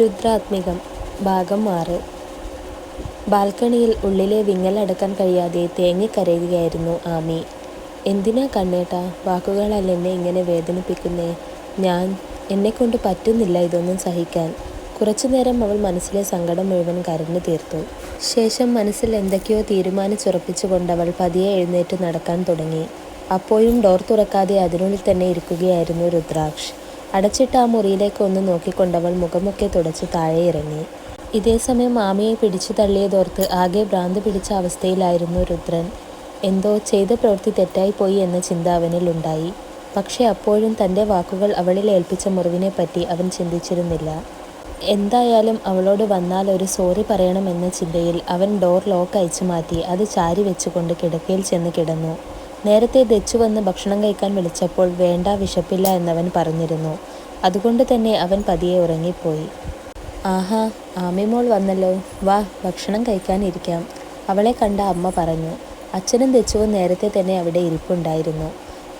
രുദ്രാത്മികം ഭാഗം ആറ് ബാൽക്കണിയിൽ ഉള്ളിലെ വിങ്ങലടക്കാൻ കഴിയാതെ തേങ്ങിക്കരയുകയായിരുന്നു ആമി. എന്തിനാ കണ്ണേട്ടാ വാക്കുകളാൽ എന്നെ ഇങ്ങനെ വേദനിപ്പിക്കുന്നേ? ഞാൻ എന്നെക്കൊണ്ട് പറ്റുന്നില്ല ഇതൊന്നും സഹിക്കാൻ. കുറച്ചു നേരം അവൾ മനസ്സിലെ സങ്കടം മുഴുവൻ കരഞ്ഞു തീർത്തു. ശേഷം മനസ്സിൽ എന്തൊക്കെയോ തീരുമാനിച്ചുറപ്പിച്ചുകൊണ്ടവൾ പതിയെ എഴുന്നേറ്റ് നടക്കാൻ തുടങ്ങി. അപ്പോഴും ഡോർ തുറക്കാതെ അതിനുള്ളിൽ തന്നെ ഇരിക്കുകയായിരുന്നു രുദ്രാക്ഷ്. അടച്ചിട്ട ആ മുറിയിലേക്ക് ഒന്ന് നോക്കിക്കൊണ്ടവൾ മുഖമൊക്കെ തുടച്ച് താഴെ ഇറങ്ങി ഇതേ ഇതേസമയം മാമിയെ പിടിച്ചു തള്ളിയതോർത്ത് ആകെ ഭ്രാന്ത് പിടിച്ച അവസ്ഥയിലായിരുന്നു രുദ്രൻ. എന്തോ ചെയ്ത പ്രവൃത്തി തെറ്റായിപ്പോയി എന്ന ചിന്ത അവനിൽ ഉണ്ടായി. പക്ഷേ അപ്പോഴും തന്റെ വാക്കുകൾ അവളിൽ ഏൽപ്പിച്ച മുറിവിനെപ്പറ്റി അവൻ ചിന്തിച്ചിരുന്നില്ല. എന്തായാലും അവളോട് വന്നാൽ ഒരു സോറി പറയണമെന്ന ചിന്തയിൽ അവൻ ഡോർ ലോക്ക് അയച്ചു മാറ്റി അത് ചാരി വെച്ചുകൊണ്ട് കിടക്കയിൽ ചെന്ന് കിടന്നു. നേരത്തെ ദച്ചു വന്ന് ഭക്ഷണം കഴിക്കാൻ വിളിച്ചപ്പോൾ വേണ്ട വിശപ്പില്ല എന്നവൻ പറഞ്ഞിരുന്നു. അതുകൊണ്ട് തന്നെ അവൻ പതിയെ ഉറങ്ങിപ്പോയി. ആഹാ ആമിമോൾ വന്നല്ലോ. വാ ഭക്ഷണം കഴിക്കാനിരിക്കാം അവളെ കണ്ട അമ്മ പറഞ്ഞു. അച്ഛനും ദച്ചുവും നേരത്തെ തന്നെ അവിടെ ഇരിപ്പുണ്ടായിരുന്നു.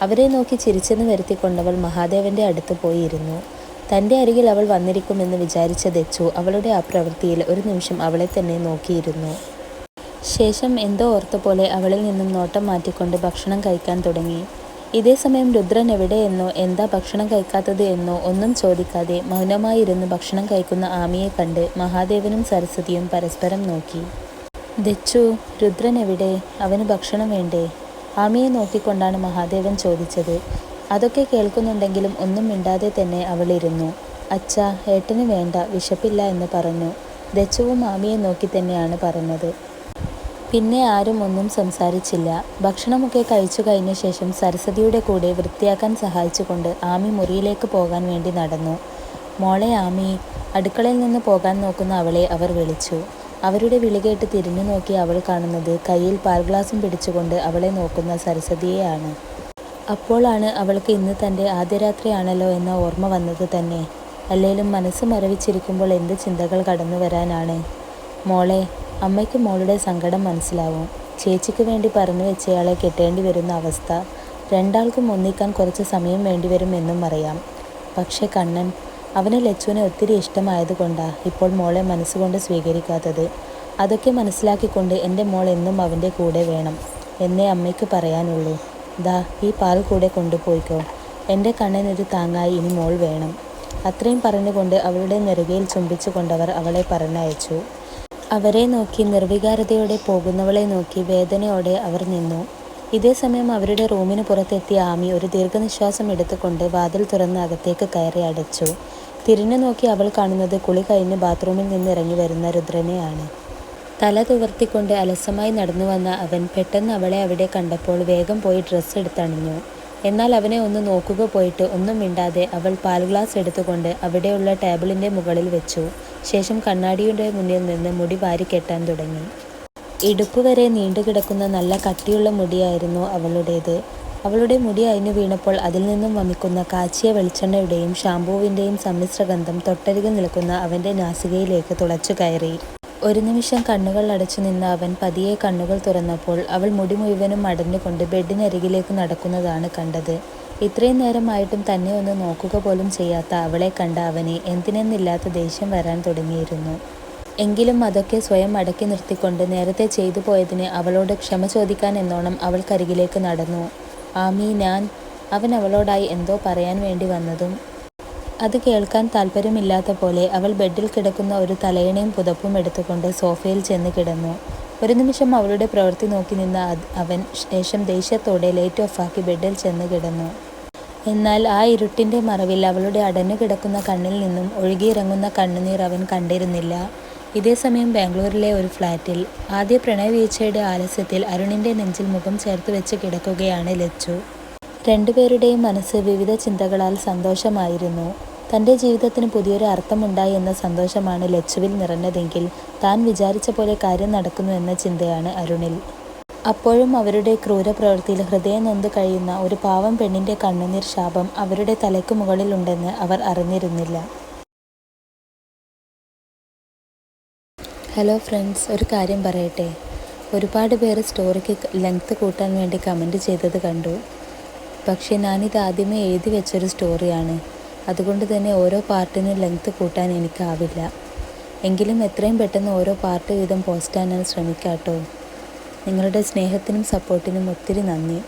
അവരെ നോക്കി ചിരിച്ചെന്ന് വരുത്തിക്കൊണ്ടവൾ മഹാദേവന്റെ അടുത്ത് പോയിരുന്നു തന്റെ അരികിൽ അവൾ വന്നിരിക്കുമെന്ന് വിചാരിച്ച ദച്ചു അവളുടെ ആ പ്രവൃത്തിയിൽ ഒരു നിമിഷം അവളെ തന്നെ നോക്കിയിരുന്നു. ശേഷം എന്തോ ഓർത്തപോലെ അവളിൽ നിന്നും നോട്ടം മാറ്റിക്കൊണ്ട് ഭക്ഷണം കഴിക്കാൻ തുടങ്ങി. ഇതേ സമയം രുദ്രൻ എവിടെയെന്നോ എന്താ ഭക്ഷണം കഴിക്കാത്തത് എന്നോ ഒന്നും ചോദിക്കാതെ മൗനമായി ഇരുന്ന് ഭക്ഷണം കഴിക്കുന്ന ആമിയെ കണ്ട് മഹാദേവനും സരസ്വതിയും പരസ്പരം നോക്കി. ദച്ചു രുദ്രൻ എവിടെ? അവന് ഭക്ഷണം വേണ്ടേ? ആമിയെ നോക്കിക്കൊണ്ടാണ് മഹാദേവൻ ചോദിച്ചത്. അതൊക്കെ കേൾക്കുന്നുണ്ടെങ്കിലും ഒന്നും മിണ്ടാതെ തന്നെ അവളിരുന്നു അച്ഛാ ഏട്ടന് വേണ്ട വിശപ്പില്ല എന്ന് പറഞ്ഞു. ദച്ചുവും ആമിയെ നോക്കി തന്നെയാണ് പറഞ്ഞത്. പിന്നെ ആരും ഒന്നും സംസാരിച്ചില്ല. ഭക്ഷണമൊക്കെ കഴിച്ചു കഴിഞ്ഞ ശേഷം സരസ്വതിയുടെ കൂടെ വൃത്തിയാക്കാൻ സഹായിച്ചുകൊണ്ട് ആമി മുറിയിലേക്ക് പോകാൻ വേണ്ടി നടന്നു. മോളെ ആമി അടുക്കളയിൽ നിന്ന് പോകാൻ നോക്കുന്ന അവളെ അവർ വിളിച്ചു. അവരുടെ വിളി കേട്ട് തിരിഞ്ഞു നോക്കി അവൾ കാണുന്നത് കയ്യിൽ പാൽ ഗ്ലാസും പിടിച്ചുകൊണ്ട് അവളെ നോക്കുന്ന സരസ്വതിയെയാണ്. അപ്പോഴാണ് അവൾക്ക് ഇന്ന് തന്റെ ആദ്യ രാത്രിയാണല്ലോ എന്ന ഓർമ്മ വന്നത് തന്നെ. അല്ലേലും മനസ്സ് മരവിച്ചിരിക്കുമ്പോൾ എന്ത് ചിന്തകൾ കടന്നു വരാനാണ്. മോളെ അമ്മയ്ക്ക് മോളുടെ സങ്കടം മനസ്സിലാവും. ചേച്ചിക്ക് വേണ്ടി പറഞ്ഞു വെച്ചയാളെ കെട്ടേണ്ടി വരുന്ന അവസ്ഥ രണ്ടാൾക്കും ഒന്നിക്കാൻ കുറച്ച് സമയം വേണ്ടിവരും എന്നും അറിയാം. പക്ഷേ കണ്ണൻ അവന് ലച്ചുവിനെ ഒത്തിരി ഇഷ്ടമായതുകൊണ്ടാ ഇപ്പോൾ മോളെ മനസ്സുകൊണ്ട് സ്വീകരിക്കാത്തത്. അതൊക്കെ മനസ്സിലാക്കിക്കൊണ്ട് എന്റെ മോൾ എന്നും അവന്റെ കൂടെ വേണം എന്നേ അമ്മയ്ക്ക് പറയാനുള്ളൂ. ദാ ഈ പാൽ കൂടെ കൊണ്ടുപോയിക്കോ എന്റെ കണ്ണനൊരു താങ്ങായി ഇനി മോൾ വേണം. അത്രയും പറഞ്ഞുകൊണ്ട് അവളുടെ നെറുകയിൽ ചുംബിച്ചുകൊണ്ടവർ അവളെ പറഞ്ഞയച്ചു. അവരെ നോക്കി നിർവികാരതയോടെ പോകുന്നവളെ നോക്കി വേദനയോടെ അവർ നിന്നു. ഇതേസമയം അവരുടെ റൂമിന് പുറത്തെത്തിയ ആമി ഒരു ദീർഘനിശ്വാസം എടുത്തുകൊണ്ട് വാതിൽ തുറന്ന് അകത്തേക്ക് കയറി അടച്ചു. തിരിഞ്ഞു നോക്കി അവൾ കാണുന്നത് കുളി കഴിഞ്ഞ് ബാത്റൂമിൽ നിന്ന് ഇറങ്ങി വരുന്ന രുദ്രനെയാണ്. തല തുവർത്തിക്കൊണ്ട് അലസമായി നടന്നു വന്ന അവൻ പെട്ടെന്ന് അവളെ അവിടെ കണ്ടപ്പോൾ വേഗം പോയി ഡ്രസ്സ് എടുത്തണിഞ്ഞു. എന്നാൽ അവനെ ഒന്ന് നോക്കുക പോയിട്ട് ഒന്നും മിണ്ടാതെ അവൾ പാൽ ഗ്ലാസ് എടുത്തുകൊണ്ട് അവിടെയുള്ള ടേബിളിന്റെ മുകളിൽ വെച്ചു. ശേഷം കണ്ണാടിയുടെ മുന്നിൽ നിന്ന് മുടി വാരി കെട്ടാൻ തുടങ്ങി. ഇടുപ്പ് വരെ നീണ്ടുകിടക്കുന്ന നല്ല കട്ടിയുള്ള മുടിയായിരുന്നു അവളുടേത്. അവളുടെ മുടി അയിഞ്ഞു വീണപ്പോൾ അതിൽ നിന്നും വമിക്കുന്ന കാച്ചിയ വെളിച്ചെണ്ണയുടെയും ഷാംപൂവിന്റെയും സമ്മിശ്രഗന്ധം തൊട്ടരികിൽ നിൽക്കുന്ന അവന്റെ നാസികയിലേക്ക് തുളച്ചു കയറി. ഒരു നിമിഷം കണ്ണുകൾ അടച്ചു നിന്ന അവൻ പതിയെ കണ്ണുകൾ തുറന്നപ്പോൾ അവൾ മുടി മുഴുവനും അടഞ്ഞുകൊണ്ട് ബെഡിനരികിലേക്ക് നടക്കുന്നതാണ് കണ്ടത്. ഇത്രയും നേരമായിട്ടും തന്നെ ഒന്ന് നോക്കുക പോലും ചെയ്യാത്ത അവളെ കണ്ട അവനെ എന്തിനെന്നില്ലാത്ത ദേഷ്യം വരാൻ തുടങ്ങിയിരുന്നു. എങ്കിലും അതൊക്കെ സ്വയം അടക്കി നിർത്തിക്കൊണ്ട് നേരത്തെ ചെയ്തു പോയതിന് അവളോട് ക്ഷമ ചോദിക്കാൻ എന്നോണം അവൾ കരികിലേക്ക് നടന്നു. ആമി ഞാൻ അവൻ അവളോടായി എന്തോ പറയാൻ വേണ്ടി വന്നതും അത് കേൾക്കാൻ താല്പര്യമില്ലാത്ത പോലെ അവൾ ബെഡിൽ കിടക്കുന്ന ഒരു തലയണയും പുതപ്പും എടുത്തുകൊണ്ട് സോഫയിൽ ചെന്ന് കിടന്നു. ഒരു നിമിഷം അവളുടെ പ്രവൃത്തി നോക്കി നിന്ന അവൻ ശേഷം ദേഷ്യത്തോടെ ലൈറ്റ് ഓഫാക്കി ബെഡിൽ ചെന്ന് കിടന്നു. എന്നാൽ ആ ഇരുട്ടിന്റെ മറവിൽ അവളുടെ അടഞ്ഞു കിടക്കുന്ന കണ്ണിൽ നിന്നും ഒഴുകിയിറങ്ങുന്ന കണ്ണുനീർ അവൻ കണ്ടിരുന്നില്ല. ഇതേസമയം ബാംഗ്ലൂരിലെ ഒരു ഫ്ലാറ്റിൽ ആദ്യ പ്രണയവീഴ്ചയുടെ ആലസ്യത്തിൽ അരുണിന്റെ നെഞ്ചിൽ മുഖം ചേർത്ത് വെച്ച് കിടക്കുകയാണ് ലച്ചു. രണ്ടുപേരുടെയും മനസ്സ് വിവിധ ചിന്തകളാൽ സന്തോഷമായിരുന്നു. തന്റെ ജീവിതത്തിന് പുതിയൊരു അർത്ഥമുണ്ടായി എന്ന സന്തോഷമാണ് ലച്ചുവിൽ നിറഞ്ഞതെങ്കിൽ താൻ വിചാരിച്ച പോലെ കാര്യം നടക്കുന്നു എന്ന ചിന്തയാണ് അരുണിൽ. അപ്പോഴും അവരുടെ ക്രൂരപ്രവൃത്തിയിൽ ഹൃദയം നൊന്ത് കഴിയുന്ന ഒരു പാവം പെണ്ണിന്റെ കണ്ണുനീർ ശാപം അവരുടെ തലയ്ക്ക് മുകളിലുണ്ടെന്ന് അവർ അറിഞ്ഞിരുന്നില്ല. ഹലോ ഫ്രണ്ട്സ് ഒരു കാര്യം പറയട്ടെ. ഒരുപാട് പേര് സ്റ്റോറിക്ക് ലെങ്ത് കൂട്ടാൻ വേണ്ടി കമന്റ് ചെയ്തത് കണ്ടു. പക്ഷേ ഞാനിത് ആദ്യമേ എഴുതി വെച്ചൊരു സ്റ്റോറിയാണ്. അതുകൊണ്ട് തന്നെ ഓരോ പാർട്ടിനും ലെങ്ത് കൂട്ടാൻ എനിക്കാവില്ല. എങ്കിലും എത്രയും പെട്ടെന്ന് ഓരോ പാർട്ട് വീതം പോസ്റ്റ് ചെയ്യാൻ ഞാൻ ശ്രമിക്കാം കേട്ടോ നിങ്ങളുടെ സ്നേഹത്തിനും സപ്പോർട്ടിനും ഒത്തിരി നന്ദി.